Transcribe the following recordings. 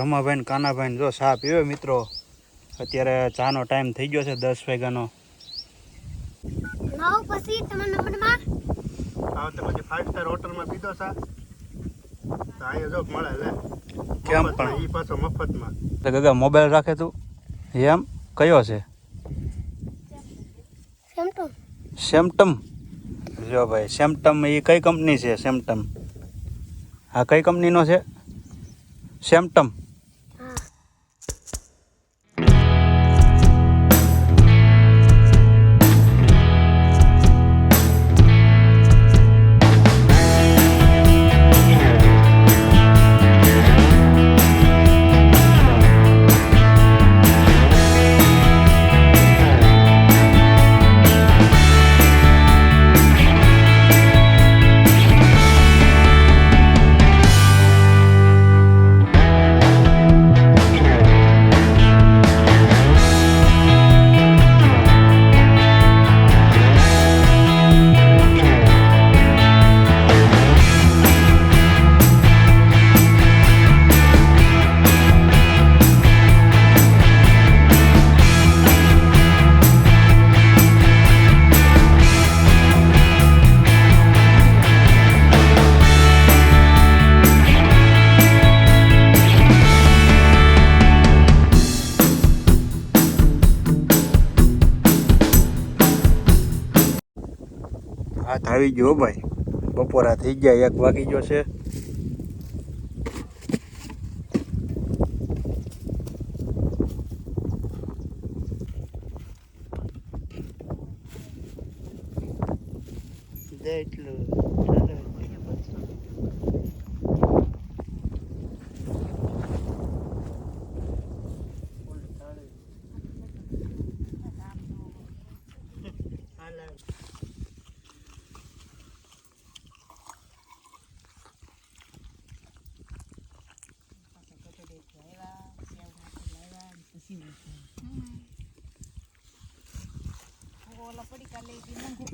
રમાભાઈ ને કાનાભાઈ જો ચા પીવે મિત્રો? અત્યારે ચાનો ટાઈમ થઈ ગયો છે દસ વાગ્યાનો. નાવ પછી તમારા નંબરમાં? આ વખતે પછી ફાઇવ સ્ટાર હોટલમાં પીધો સા તો જો મળે લે. કેમ પણ? ઈ પાછો મફતમાં. તો ગગા મોબાઈલ રાખે તું? એમ? કયો છે? સેમટો સેમટમ જો ભાઈ સેમટમ એ કઈ કંપની છે સેમટમ આ કઈ કંપનીનો છે? સેમટમ આવી ગયો ભાઈ. બપોરા થઈ ગયા એક વાગી ગયો છે.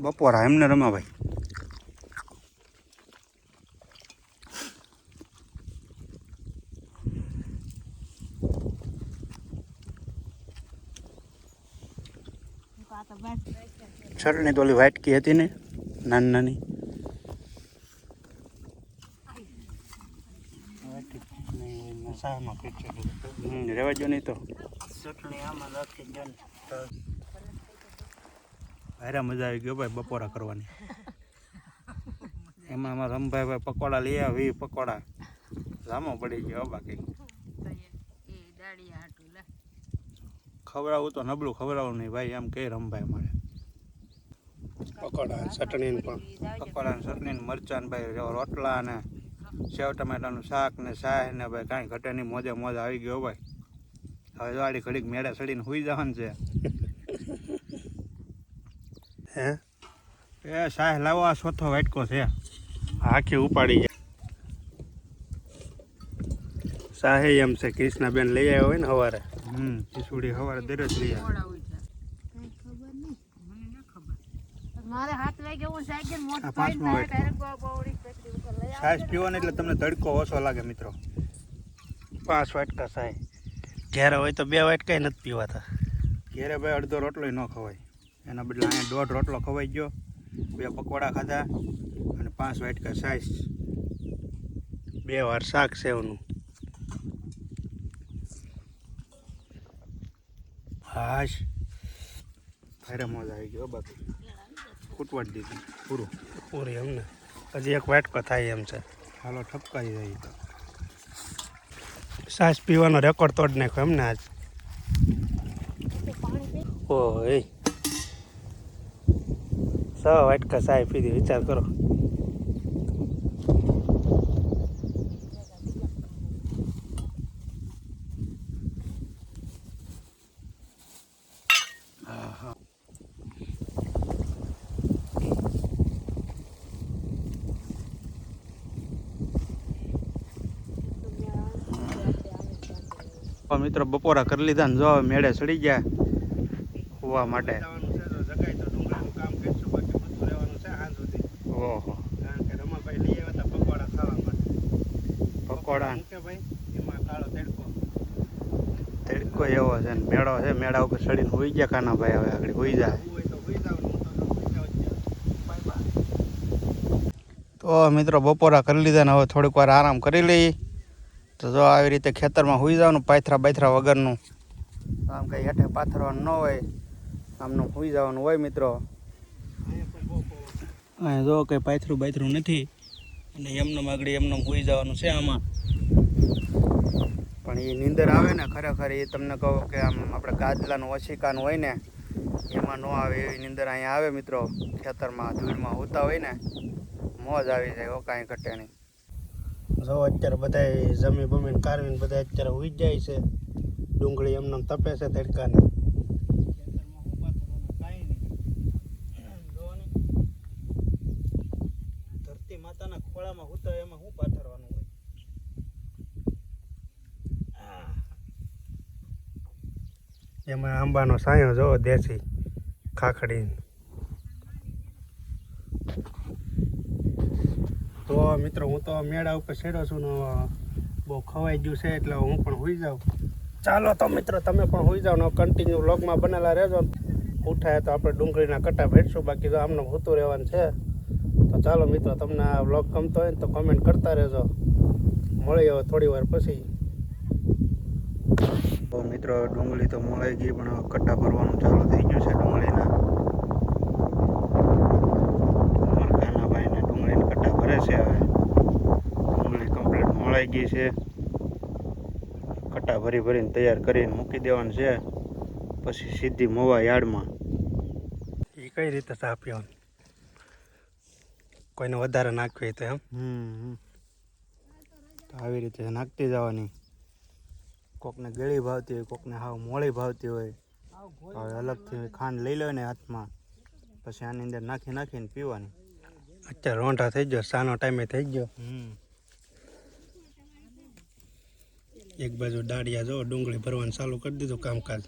બપોરા એમને રમા ભાઈ. ચટણી તો ઓલી વાટકી હતી ને નાની નાની હમ, રેવા જો નહીં તો. ચટણી આમાં નાખી દે ભારે મજા આવી ગયો ભાઈ બપોરા કરવાની. એમાં અમારા રમભાઈ ભાઈ પકોડા લઈ આવી પકોડા. લાંબો પડી ગયો હો બાકી. ખવડાવું તો નબળું ખવડાવું નહીં ભાઈ એમ કે રમભાઈ મારે પકોડા ચટણી પણ. પકોડા ને ચટણી ને મરચાં ને ભાઈ રોટલા ને સેવ ટમેટાનું શાક ને શાહ ને ભાઈ કાંઈ ઘટે નહીં મોજે મોજ આવી ગયો ભાઈ. હવે વાળી ઘડીક મેળે ચડીને સુઈ જવાનું છે. હે? એ સાહેબ લાવો આ ચોથો વાટકો છે. આખી ઉપાડી જાય. સાહે એમ છે કૃષ્ણાબેન લઈ આવ્યો હોય ને સવારે હમ ખીચડી સવારે દરરોજ લઈ આવે. છાશ પીવો ને એટલે તમને તડકો ઓછો લાગે મિત્રો. પાંચ વાટકા સાય ઘેરે હોય તો બે વાટકા નથી પીવાતા. ઘેરે ભાઈ અડધો રોટલો ન ખવાય. એના બદલે અહીંયા દોઢ રોટલો ખવાઈ ગયો. બે પકોડા ખાધા અને પાંચ વાટકા સાઈસ. બે વાર શાક સેવનું હાશ. ભારે મોજ આવી ગયો બાકી. કૂટવાડી દીધી. પૂરું. પૂરી એમને હજી એક વાટકો થાય એમ છે. હાલો ઠપકાઈ જાય તો. સાસ પીવાનો રેકોર્ડ તોડ નાખ્યો એમને આજ. ઓય. એ સ વાટકા સાહેબ પીધી, વિચાર કરો. મિત્રો, બપોરા કરી લીધા ને જો મેળે ચડી ગયા હોવા માટે જવાનું છે તો જગાય તો ડુંગળીનું કામ કરીશું બાકી બધું રહેવાનું છે સાંજ સુધી ઓહો. કારણ કે રમાભાઈ લઈ આવ્યા હતા પકોડા ખાવા માટે પકોડા મૂકે ભાઈ એમાં કાળો તડકો. તડકો એવો છે ને મેળો છે મેળા ઉપર ચડીને હોઈ ગયા કાના ભાઈ હવે આગળ હોઈ જાય. તો મિત્રો બપોરા કરી લીધા ને હવે થોડીક વાર આરામ કરી લઈએ. તો જો આવી રીતે ખેતરમાં હોઈ જવાનું પાથરા બાથરા વગરનું. આમ કંઈ હેઠે પાથરવાનું ન હોય આમનું હોઈ જવાનું હોય મિત્રો. અહીંયા જો કંઈ પાથરું બાથરું નથી અને એમનેમ આગળ એમનેમ હોઈ જવાનું છે આમાં. પણ એ નીંદર આવે ને ખરેખર એ તમને કહો કે આમ આપણે ગાદલાનું ઓશિકાનું હોય ને, એમાં ન આવે એવી નીંદર અહીંયા આવે મિત્રો. ખેતરમાં, ધૂળમાં હોતા હોય ને, મોજ આવી જાય હો કાંઈ ઘટે નહીં. જો અત્યારે બધા જમી બમીને કારવીને બધા અત્યારે હોઈ જાય છે. ડુંગળી એમને તપે છે તડકાને ધરતી માતાના ખોળામાં હું એમાં શું પાથરવાનું હોય એમાં આંબાનો સાયો જો, દેશી ખાખડી તો મિત્રો, હું તો મેળા ઉપર છેડો છું ને બહુ ખવાઈ ગયું છે, એટલે હું પણ હોઈ જાઉં. ચાલો તો મિત્રો, તમે પણ હોઈ જાઓ કન્ટિન્યુ લોગમાં બનેલા રહેજો ઉઠાય તો આપણે ડુંગળીના કટા ભેટશું બાકી તો આમને હોતું રહેવાનું છે. તો ચાલો મિત્રો, તમને આ વ્લોગ ગમતો હોય ને તો કમેન્ટ કરતા રહેજો. મળી હવે થોડી વાર પછી. તો મિત્રો ડુંગળી તો મળી ગઈ પણ કટ્ટા ભરવાનું ચાલુ થઈ ગયું છે ડુંગળીના. અમારા કાનાભાઈને ડુંગળીના કટ્ટા ભરે છે હવે. ડુંગળી કમ્પ્લીટ મળી ગઈ છે. કટ્ટા ભરી ભરીને તૈયાર કરીને મૂકી દેવાનું છે. પછી સીધી મોવા યાર્ડમાં. એ કઈ રીતે ચા પીવાનું? કોઈને વધારે નાખવી તો એમ? આવી રીતે નાખતી જવાની. કોકને ગળી ભાવતી હોય કોકને હાવ મોળી ભાવતી હોય. હવે અલગથી ખાંડ લઈ લો ને હાથમાં પછી આની અંદર નાખી નાખીને પીવાની. અત્યારે રોંઢા થઈ ગયો સાનો ટાઈમે થઈ ગયો. એક બાજુ દાડિયા જો ડુંગળી ભરવાનું ચાલુ કરી દીધું કામકાજ.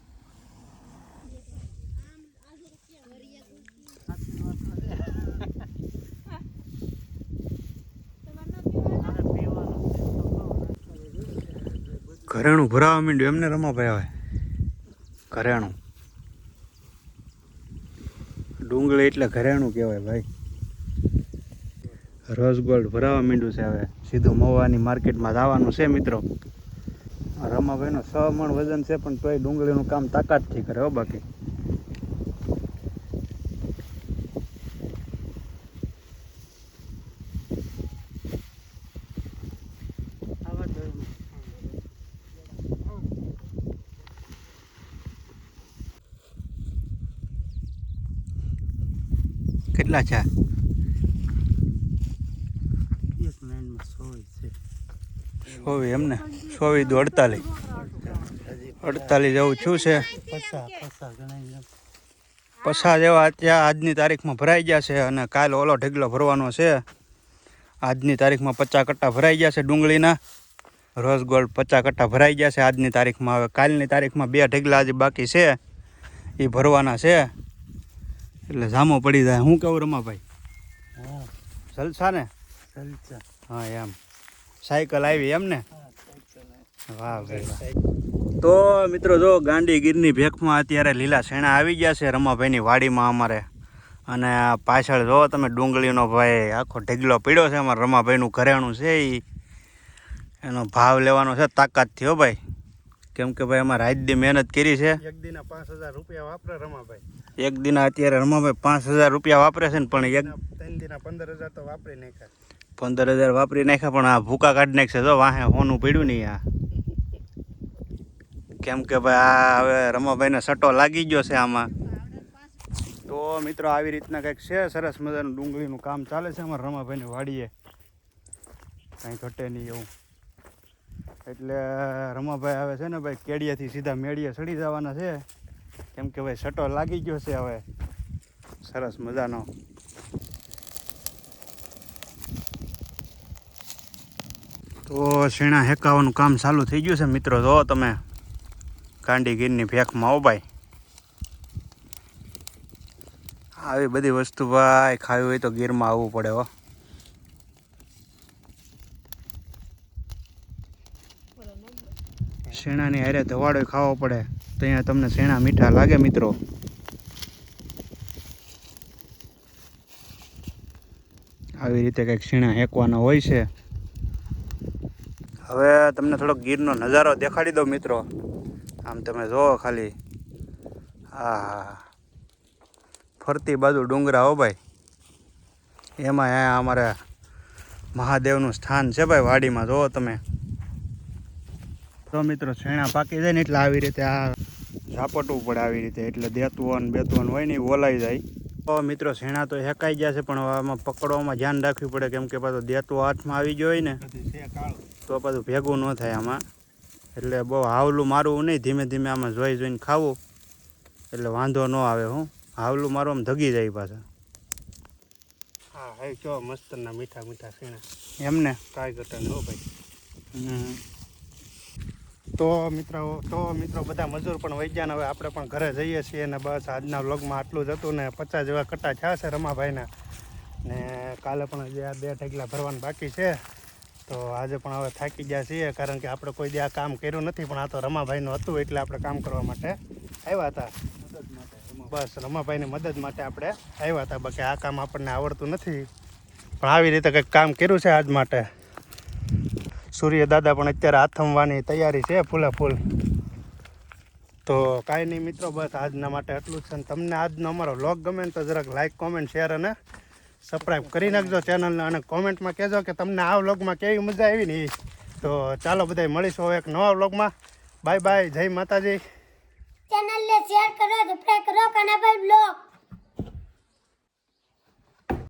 ઘરેણું ભરાવા માંડ્યું. એમને રમાભાઈ આવે. ઘરેણું. ડુંગળી એટલે ઘરેણું કહેવાય ભાઈ. રોઝ ગોલ્ડ ભરાવા માંડ્યું છે હવે. સીધું મવાની માર્કેટમાં જવાનું છે મિત્રો. રમાભાઈનો સ મણ વજન છે પણ તોય ડુંગળીનું કામ તાકાતથી કરે હો બાકી. કેટલા છે? સોવી એમને સોવી દો અડતાલીસ. અડતાલીસ જેવું છું. છે પસા જેવા ત્યાં આજની તારીખમાં ભરાઈ ગયા છે અને કાલ ઓલો ઢગલો ભરવાનો છે. આજની તારીખમાં પચાસ કટ્ટા ભરાઈ ગયા છે ડુંગળીના. રોઝ ગોલ્ડ પચાસ કટ્ટા ભરાઈ ગયા છે આજની તારીખમાં. હવે કાલની તારીખમાં બે ઢગલા હજી બાકી છે. એ ભરવાના છે. એટલે જામો પડી જાય. હું કેવું રમાભાઈ? જલસા ને? ચાલતા હા એમ. સાયકલ આવી એમ ને? વાહ ભાઈ વાહ. તો મિત્રો જો ગાંડીગીરની ભેખમાં અત્યારે લીલા શેણા આવી ગયા છે રમાભાઈની વાડીમાં અમારે. અને આ પાછળ જો તમે ડુંગળીનો ભાઈ આખો ઢગલો પીડ્યો છે અમારા રમાભાઈનું ઘરેણું છે એ એનો ભાવ લેવાનો છે તાકાતથી હો ભાઈ. કેમ કે ભાઈ અમારે દી મહેનત કરી છે. એક દિના પાંચ હજાર રૂપિયા વાપરે રમાભાઈ. એક દિન અત્યારે રમાભાઈ પાંચ હજાર રૂપિયા વાપરે છે ને પણ એક ત્રણ દિના પંદર હજાર તો વાપરી નાખ્યા. પંદર હજાર વાપરી નાખ્યા પણ આ ભૂકા કાઢી નાખશે તો વાહે હોનું પડ્યું નહીં આ. કેમ કે ભાઈ આ હવે રમાભાઈને સટો લાગી ગયો છે આમાં. તો મિત્રો આવી રીતના કંઈક છે સરસ મજાનું ડુંગળીનું કામ ચાલે છે અમારા રમાભાઈની વાડીએ. કાંઈ ઘટે નહીં એવું. એટલે રમાભાઈ આવે છે ને ભાઈ, કેડિયાથી સીધા મેળીએ ચડી જવાના છે. કેમ કે ભાઈ સટો લાગી ગયો છે હવે. સરસ મજાનો. તો શીણા હેકાવાનું કામ ચાલુ થઈ ગયું છે મિત્રો. જો તમે કાંડી ગીરની ભેખમાં આવો ભાઈ. આવી બધી વસ્તુ ભાઈ, ખાવી હોય તો ગીરમાં આવવું પડે હો. શેણાની હારે ધવાડો ખાવો પડે, તો અહીંયા તમને શેણા મીઠા લાગે મિત્રો. આવી રીતે કંઈક શીણા હેકવાના હોય છે. હવે તમને થોડોક ગીરનો નજારો દેખાડી દો મિત્રો. આમ તમે જુઓ ખાલી. હા ફરતી બાજુ ડુંગરા હો ભાઈ. એમાં અમારે મહાદેવનું સ્થાન છે ભાઈ વાડીમાં, જુઓ તમે. તો મિત્રો છેણા પાકી જાય ને એટલે આવી રીતે આ ઝાપટવું પડે આવી રીતે. એટલે દેતું બેતું હોય ને એ ઓલાઈ જાય. તો મિત્રો છેણા તો હેકાઈ ગયા છે પણ આમાં પકડવામાં ધ્યાન રાખવું પડે કેમ કે પાછું દેતું હાથમાં આવી ગયો ને તો પાછું ભેગું ન થાય આમાં. એટલે બહુ હાવલું મારવું નહીં ધીમે ધીમે આમાં જોઈ જોઈને ખાવું. એટલે વાંધો ન આવે હું. હાવલું મારવામાં ધગી જાય પાછા. હા હે જો મસ્તના મીઠા મીઠા શેણા એમને? કાંઈ ઘટન હો ભાઈ. હમ. તો મિત્રો તો મિત્રો બધા મજૂર પણ વહી ગયા ને હવે આપણે પણ ઘરે જઈએ છીએ ને બસ આજના વ્લોગમાં આટલું જ હતું ને પચાસ જેવા કટા થયા છે રમાભાઈના. ને કાલે પણ જે આ બે ઢગલા ભરવાનું બાકી છે. તો આજે પણ હવે થાકી ગયા છીએ, કારણ કે આપણે કોઈ દી આ કામ કર્યું નથી, પણ આ તો રમાભાઈનું હતું એટલે આપણે કામ કરવા માટે આવ્યા હતા. બસ રમાભાઈની મદદ માટે આપણે આવ્યા હતા, બાકી આ કામ આપણને આવડતું નથી. પણ આવી રીતે કંઈક કામ કર્યું છે આજ માટે. સૂર્ય દાદા પણ અત્યારે આથમવાની તૈયારી છે, ફૂલે ફૂલ. તો કાંઈ નહીં મિત્રો, બસ આજના માટે એટલું જ છે. ને તમને આજનો અમારો વ્લોગ ગમે ને તો જરાક લાઇક કોમેન્ટ શેર અને સબસ્ક્રાઈબ કરી નાખજો ચેનલને અને કોમેન્ટમાં કહેજો કે તમને આ વ્લોગમાં કેવી મજા આવી ને તો ચાલો બધાય મળીશું હવે એક નવા વ્લોગમાં બાય બાય જય માતાજી. ચેનલને શેર કરો સબસ્ક્રાઇબ કરો, કનાભાઈ બ્લોગ